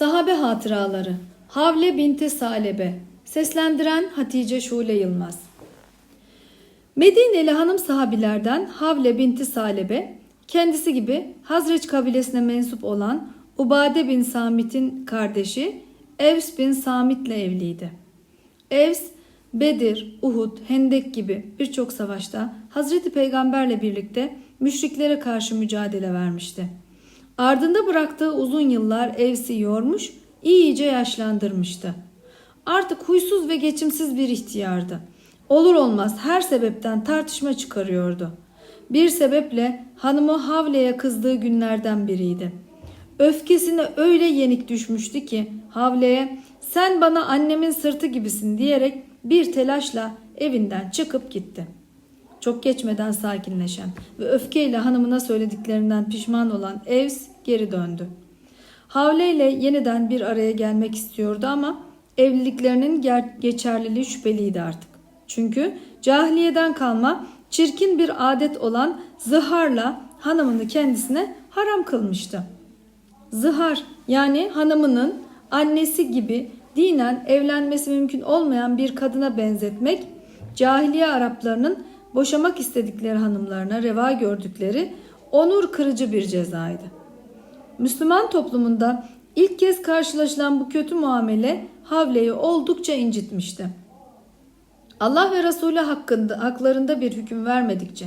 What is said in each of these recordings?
Sahabe Hatıraları Havle binti Salebe Seslendiren Hatice Şule Yılmaz Medineli hanım sahabilerden Havle binti Salebe kendisi gibi Hazreç kabilesine mensup olan Ubade bin Samit'in kardeşi Evs bin Samit'le evliydi. Evs, Bedir, Uhud, Hendek gibi birçok savaşta Hazreti Peygamberle birlikte müşriklere karşı mücadele vermişti. Ardında bıraktığı uzun yıllar Evs'i yormuş, iyice yaşlandırmıştı. Artık huysuz ve geçimsiz bir ihtiyardı. Olur olmaz her sebepten tartışma çıkarıyordu. Bir sebeple hanımı Havle'ye kızdığı günlerden biriydi. Öfkesine öyle yenik düşmüştü ki Havle'ye sen bana annemin sırtı gibisin diyerek bir telaşla evinden çıkıp gitti. Çok geçmeden sakinleşen ve öfkeyle hanımına söylediklerinden pişman olan Evs geri döndü. Havle ile yeniden bir araya gelmek istiyordu ama evliliklerinin geçerliliği şüpheliydi artık. Çünkü cahiliyeden kalma çirkin bir adet olan zıharla hanımını kendisine haram kılmıştı. Zıhar yani hanımının annesi gibi dinen evlenmesi mümkün olmayan bir kadına benzetmek cahiliye Araplarının boşamak istedikleri hanımlarına reva gördükleri onur kırıcı bir cezaydı. Müslüman toplumunda ilk kez karşılaşılan bu kötü muamele Havle'yi oldukça incitmişti. Allah ve Resulü hakkında, haklarında bir hüküm vermedikçe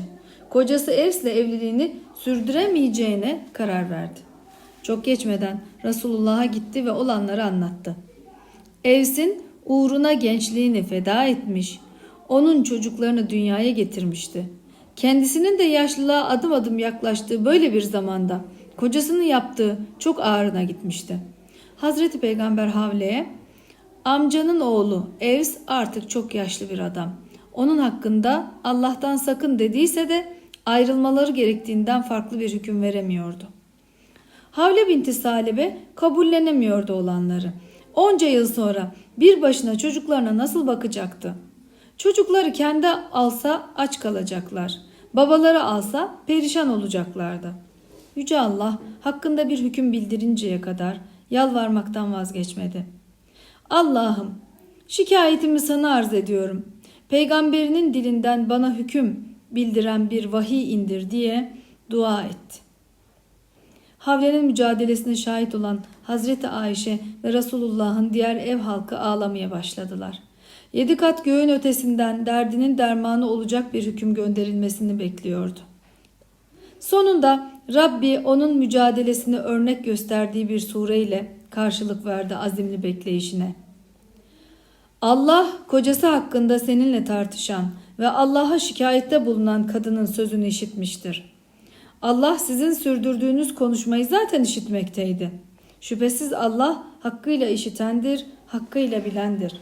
kocası Evs'le evliliğini sürdüremeyeceğine karar verdi. Çok geçmeden Resulullah'a gitti ve olanları anlattı. Evs'in uğruna gençliğini feda etmiş, onun çocuklarını dünyaya getirmişti. Kendisinin de yaşlılığa adım adım yaklaştığı böyle bir zamanda kocasının yaptığı çok ağrına gitmişti. Hazreti Peygamber Havle'ye amcanın oğlu Evs artık çok yaşlı bir adam. Onun hakkında Allah'tan sakın dediyse de ayrılmaları gerektiğinden farklı bir hüküm veremiyordu. Havle binti Salebe kabullenemiyordu olanları. Onca yıl sonra bir başına çocuklarına nasıl bakacaktı? Çocukları kendi alsa aç kalacaklar. Babaları alsa perişan olacaklardı. Yüce Allah hakkında bir hüküm bildirinceye kadar yalvarmaktan vazgeçmedi. Allah'ım şikayetimi sana arz ediyorum. Peygamberinin dilinden bana hüküm bildiren bir vahiy indir diye dua etti. Havle'nin mücadelesine şahit olan Hazreti Ayşe ve Resulullah'ın diğer ev halkı ağlamaya başladılar. Yedi kat göğün ötesinden derdinin dermanı olacak bir hüküm gönderilmesini bekliyordu. Sonunda Rabbi onun mücadelesini örnek gösterdiği bir sureyle karşılık verdi azimli bekleyişine. Allah kocası hakkında seninle tartışan ve Allah'a şikayette bulunan kadının sözünü işitmiştir. Allah sizin sürdürdüğünüz konuşmayı zaten işitmekteydi. Şüphesiz Allah hakkıyla işitendir, hakkıyla bilendir.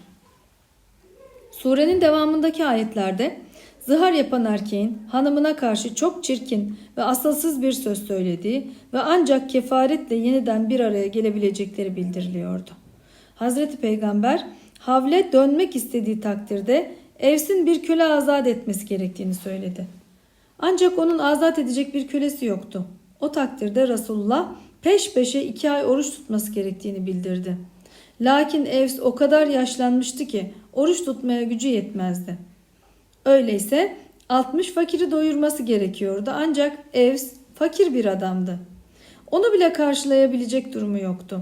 Surenin devamındaki ayetlerde zihar yapan erkeğin hanımına karşı çok çirkin ve asılsız bir söz söylediği ve ancak kefaretle yeniden bir araya gelebilecekleri bildiriliyordu. Hazreti Peygamber Havle dönmek istediği takdirde Evs'in bir köle azat etmesi gerektiğini söyledi. Ancak onun azat edecek bir kölesi yoktu. O takdirde Resulullah peş peşe iki ay oruç tutması gerektiğini bildirdi. Lakin Evs o kadar yaşlanmıştı ki oruç tutmaya gücü yetmezdi. Öyleyse 60 fakiri doyurması gerekiyordu ancak Evs fakir bir adamdı. Onu bile karşılayabilecek durumu yoktu.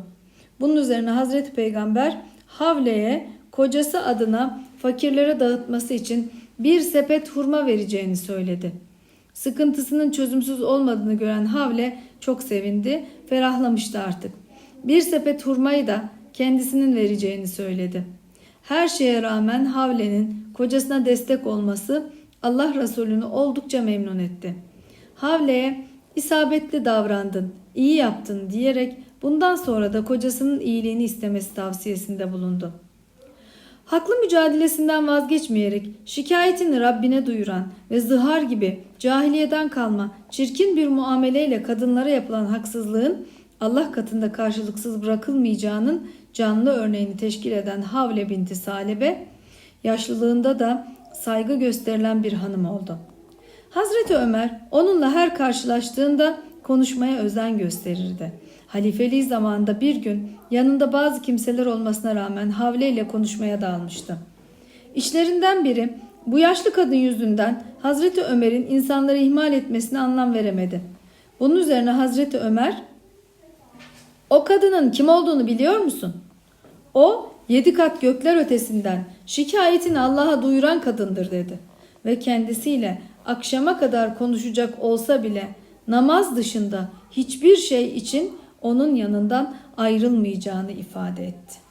Bunun üzerine Hazreti Peygamber Havle'ye kocası adına fakirlere dağıtması için bir sepet hurma vereceğini söyledi. Sıkıntısının çözümsüz olmadığını gören Havle çok sevindi, ferahlamıştı artık. Bir sepet hurmayı da kendisinin vereceğini söyledi. Her şeye rağmen Havle'nin kocasına destek olması Allah Resulü'nü oldukça memnun etti. Havle'ye isabetli davrandın, iyi yaptın diyerek bundan sonra da kocasının iyiliğini istemesi tavsiyesinde bulundu. Haklı mücadelesinden vazgeçmeyerek şikayetini Rabbine duyuran ve zihar gibi cahiliyeden kalma çirkin bir muameleyle kadınlara yapılan haksızlığın Allah katında karşılıksız bırakılmayacağının canlı örneğini teşkil eden Havle binti Salebe, yaşlılığında da saygı gösterilen bir hanım oldu. Hazreti Ömer onunla her karşılaştığında konuşmaya özen gösterirdi. halifeliği zamanında bir gün yanında bazı kimseler olmasına rağmen Havle ile konuşmaya dalmıştı. İşlerinden biri bu yaşlı kadın yüzünden Hazreti Ömer'in insanları ihmal etmesine anlam veremedi. Bunun üzerine Hazreti Ömer o kadının kim olduğunu biliyor musun? O yedi kat gökler ötesinden şikayetini Allah'a duyuran kadındır dedi. Ve kendisiyle akşama kadar konuşacak olsa bile namaz dışında hiçbir şey için onun yanından ayrılmayacağını ifade etti.